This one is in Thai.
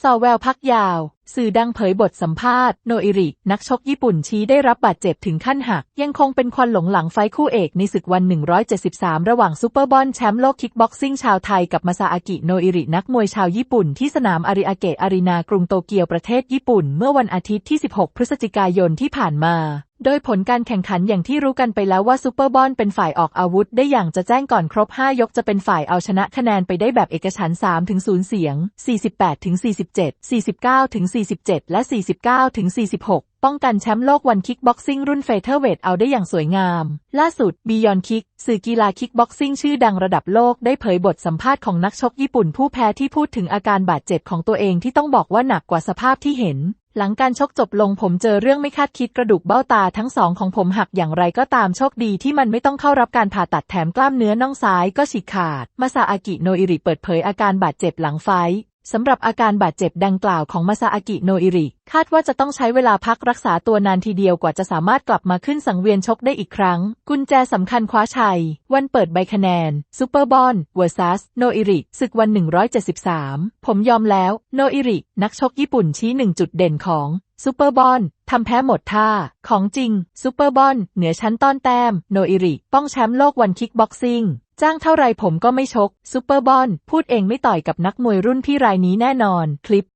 ซอแววพักยาวสื่อดังเผยบทสัมภาษณ์โนอิริ นักชกญี่ปุ่นชี้ได้รับบาดเจ็บถึงขั้นหัก ยังคงเป็นควันหลงหลังไฟคู่เอกในศึกวัน 173 ระหว่างซูเปอร์บอลแชมป์โลกคิกบ็อกซิ่งชาวไทยกับมาซาอากิโนอิริ นักมวยชาวญี่ปุ่นที่สนามอาริอาเกะอารีนากรุงโตเกียวประเทศญี่ปุ่น เมื่อวันอาทิตย์ที่ 16 พฤศจิกายนที่ผ่านมาโดยผลการแข่งขันอย่างที่รู้กันไปแล้วว่าซูเปอร์บอลเป็นฝ่ายออกอาวุธได้อย่างจะแจ้งก่อนครบ 5 ยกจะเป็นฝ่ายเอาชนะคะแนนไปได้แบบเอกฉัน3ถึง0เสียง 48ถึง47 49ถึง47 และ 49 ถึง 46 ป้องกันแชมป์โลกวันคิกบ็อกซิ่งรุ่นเฟเธอร์เวทเอาได้อย่างสวยงาม ล่าสุดบียอนคิกสื่อกีฬาคิกบ็อกซิ่งชื่อดังระดับโลกได้เผยบทสัมภาษณ์ของนักชกญี่ปุ่นผู้แพ้ที่พูดถึงอาการบาดเจ็บของตัวเองที่ต้องบอกว่าหนักกว่าสภาพที่เห็นหลังการชกจบลงผมเจอเรื่องไม่คาดคิดกระดูกเบ้าตาทั้งสองของผมหักอย่างไรก็ตามโชคดีที่มันไม่ต้องเข้ารับการผ่าตัดแถมกล้ามเนื้อน่องซ้ายก็ฉีกขาด มาซาอากิโนอิริเปิดเผยอาการบาดเจ็บหลังไฟ สำหรับอาการบาดเจ็บดังกล่าวของมาซาอากิโนอิริ คาดว่าจะต้องใช้เวลาพักรักษาตัวนานทีเดียวกว่าจะสามารถกลับมาขึ้นสังเวียนชกได้อีกครั้ง กุญแจสำคัญคว้าชัย วันเปิดใบคะแนน ซูเปอร์บอลเวอร์ซัสโนอิริศึกวัน 173 ผมยอมแล้ว โนอิริ นักชกญี่ปุ่นชี้หนึ่งจุดเด่นของซูเปอร์บอลทำแพ้หมดท่า ของจริงซูเปอร์บอลเหนือชั้นต้อนแต้ม โนอิริ ป้องแชมป์โลกวันคิกบ็อกซิ่ง จ้างเท่าไรผมก็ไม่ชกซูเปอร์บอลพูดเองไม่ต่อยกับนักมวยรุ่นพี่รายนี้แน่นอน คลิป